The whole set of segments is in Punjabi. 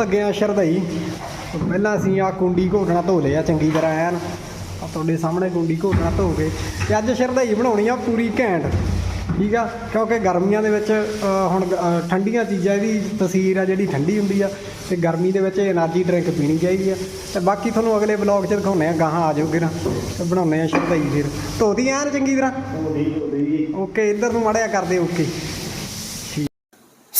ਲੱਗਿਆ ਸ਼ਰਦਈ ਪਹਿਲਾਂ ਅਸੀਂ ਆ ਕੁੰਡੀ ਘੋਟਣਾ ਧੋ ਲਿਆ ਚੰਗੀ ਤਰ੍ਹਾਂ ਐਨ। ਆ ਤੁਹਾਡੇ ਸਾਹਮਣੇ ਕੁੰਡੀ ਘੋਟਣਾ ਧੋ ਕੇ। ਤੇ ਅੱਜ ਸ਼ਰਦਈ ਬਣਾਉਣੀ ਆ ਪੂਰੀ ਘੈਂਟ। ਠੀਕ ਆ? ਕਿਉਂਕਿ ਗਰਮੀਆਂ ਦੇ ਵਿੱਚ ਹੁਣ ਠੰਡੀਆਂ ਚੀਜ਼ਾਂ ਇਹਦੀ ਤਸੀਰ ਆ ਜਿਹੜੀ ਠੰਡੀ ਹੁੰਦੀ ਆ। ਤੇ ਗਰਮੀ ਦੇ ਵਿੱਚ એનર્ਜੀ ਡਰਿੰਕ ਪੀਣੀ ਚਾਹੀਦੀ ਆ। ਤੇ ਬਾਕੀ ਤੁਹਾਨੂੰ ਅਗਲੇ ਬਲੌਗ 'ਚ ਦਿਖਾਉਂਦੇ ਆ ਗਾਹਾਂ ਆ ਜਾਓਗੇ ਨਾ। ਤੇ ਬਣਾਉਂਦੇ ਆ ਸ਼ਰਦਈ ਫਿਰ। ਧੋਦੀ ਐਨ ਚੰਗੀ ਤਰ੍ਹਾਂ? ਓਕੇ ਇੱਧਰ ਨੂੰ ਮੜਿਆ ਕਰਦੇ ਓਕੇ।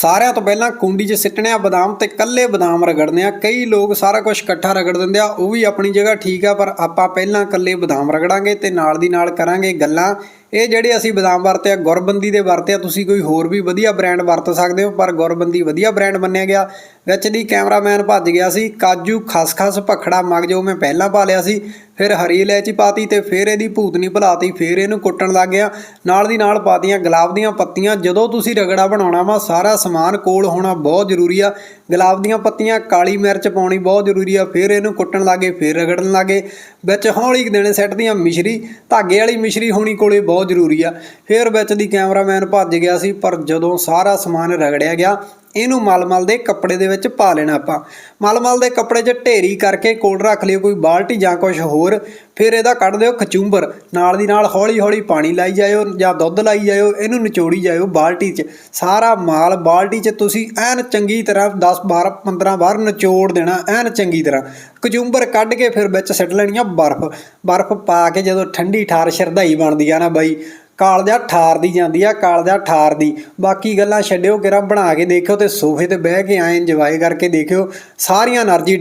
ਸਾਰਿਆਂ ਤੋਂ ਪਹਿਲਾਂ ਕੁੰਡੀ 'ਚ ਸਿੱਟਣੇ ਆ ਬਦਾਮ ਤੇ ਕੱਲੇ ਬਦਾਮ ਰਗੜਨੇ ਆ। ਕਈ ਲੋਕ ਸਾਰਾ ਕੁਝ ਇਕੱਠਾ ਰਗੜ ਦਿੰਦੇ ਆ। ਉਹ ਵੀ ਆਪਣੀ ਜਗ੍ਹਾ ਠੀਕ ਆ, ਪਰ ਆਪਾਂ ਪਹਿਲਾਂ ਕੱਲੇ ਬਦਾਮ ਰਗੜਾਂਗੇ ਤੇ ਨਾਲ ਦੀ ਨਾਲ ਕਰਾਂਗੇ ਗੱਲਾਂ। ਇਹ ਜਿਹੜੇ ਅਸੀਂ ਬਦਾਮ ਵਰਤੇ ਆ, ਗੁਰਬੰਦੀ ਦੇ ਵਰਤੇ ਆ, ਤੁਸੀਂ ਕੋਈ ਹੋਰ ਵੀ ਵਧੀਆ ਬ੍ਰਾਂਡ ਵਰਤ ਸਕਦੇ ਹੋ, ਪਰ ਗੁਰਬੰਦੀ ਵਧੀਆ ਬ੍ਰਾਂਡ ਮੰਨਿਆ ਗਿਆ। ਵਿੱਚ ਦੀ ਕੈਮਰਾਮੈਨ ਭੱਜ ਗਿਆ ਸੀ, ਕਾਜੂ ਖਸਖਸ ਭਖੜਾ ਮਗਜੋ ਮੈਂ ਪਹਿਲਾਂ ਪਾ ਲਿਆ ਸੀ, ਫਿਰ ਹਰੀ ਇਲਾਇਚੀ ਪਾਤੀ ਤੇ ਫਿਰ ਇਹਦੀ ਭੂਤਨੀ ਭੁਲਾਤੀ, ਫਿਰ ਇਹਨੂੰ ਕੁੱਟਣ ਲੱਗ ਗਿਆ। ਨਾਲ ਦੀ ਨਾਲ ਪਾਤੀਆਂ ਗੁਲਾਬ ਦੀਆਂ ਪੱਤੀਆਂ, ਜਦੋਂ ਤੁਸੀਂ ਰਗੜਾ ਬਣਾਉਣਾ ਵਾ, ਸਾਰਾ ਸਮਾਨ ਕੋਲ ਹੋਣਾ ਬਹੁਤ ਜ਼ਰੂਰੀ ਆ। ਗੁਲਾਬ ਦੀਆਂ ਪੱਤੀਆਂ, ਕਾਲੀ ਮਿਰਚ ਪਾਉਣੀ ਬਹੁਤ ਜ਼ਰੂਰੀ ਆ, ਫਿਰ ਇਹਨੂੰ ਕੁੱਟਣ ਲੱਗੇ, ਫਿਰ ਰਗੜਨ ਲੱਗੇ। ਵਿੱਚ ਹੌਲੀ ਕੁ ਦੇਣੇ ਸੈੱਟ ਦੀਆਂ ਮਿਸ਼ਰੀ, ਧਾਗੇ ਵਾਲੀ ਮਿਸ਼ਰੀ ਹੋਣੀ ਕੋਲੇ ਬਹੁਤ ਜ਼ਰੂਰੀ ਆ। ਫਿਰ ਵਿੱਚ ਦੀ ਕੈਮਰਾਮੈਨ ਭੱਜ ਗਿਆ ਸੀ, ਪਰ ਜਦੋਂ ਸਾਰਾ ਸਮਾਨ ਰਗੜਿਆ ਗਿਆ ਇਹਨੂੰ ਮਲਮਲ ਦੇ ਕੱਪੜੇ ਦੇ ਵਿੱਚ ਪਾ ਲੈਣਾ ਆਪਾਂ। ਮਲਮਲ ਦੇ ਕੱਪੜੇ 'ਚ ਢੇਰੀ ਕਰਕੇ ਕੋਲ ਰੱਖ ਲਿਓ ਕੋਈ ਬਾਲਟੀ ਜਾਂ ਕੁਝ ਹੋਰ, ਫਿਰ ਇਹਦਾ ਕੱਢ ਦਿਓ ਖਚੂੰਬਰ। ਨਾਲ ਦੀ ਨਾਲ ਹੌਲੀ ਹੌਲੀ ਪਾਣੀ ਲਾਈ ਜਾਇਓ ਜਾਂ ਦੁੱਧ ਲਾਈ ਜਾਇਓ, ਇਹਨੂੰ ਨਿਚੋੜੀ ਜਾਇਓ ਬਾਲਟੀ 'ਚ। ਸਾਰਾ ਮਾਲ ਬਾਲਟੀ 'ਚ ਤੁਸੀਂ ਐਨ ਚੰਗੀ ਤਰ੍ਹਾਂ 10 12 15 ਵਾਰ ਨਿਚੋੜ ਦੇਣਾ, ਐਨ ਚੰਗੀ ਤਰ੍ਹਾਂ। ਖਚੂੰਬਰ ਕੱਢ ਕੇ ਫਿਰ ਵਿੱਚ ਸਿੱਟ ਲੈਣੀ ਆ ਬਰਫ਼। ਬਰਫ਼ ਪਾ ਕੇ ਜਦੋਂ ਠੰਡੀ ਠਾਰ ਸ਼ਰਧਾਈ ਬਣਦੀ ਆ ਨਾ ਬਾਈ ਕਾਲ ਦਿਆ ਠਾਰ ਦੀ ਜਾਂਦੀ ਆ, ਕਾਲ ਦਿਆ ਠਾਰ ਦੀ। ਬਾਕੀ ਗੱਲਾਂ ਛੱਡਿਓ ਕਿਰਾ ਬਣਾ ਕੇ ਦੇਖਿਓ ਤੇ ਸੋਫੇ ਤੇ ਬਹਿ ਕੇ ਆਏ ਇੰਜੋਏ ਕਰਕੇ ਦੇਖਿਓ। ਸਾਰੀਆਂ એનર્ਜੀ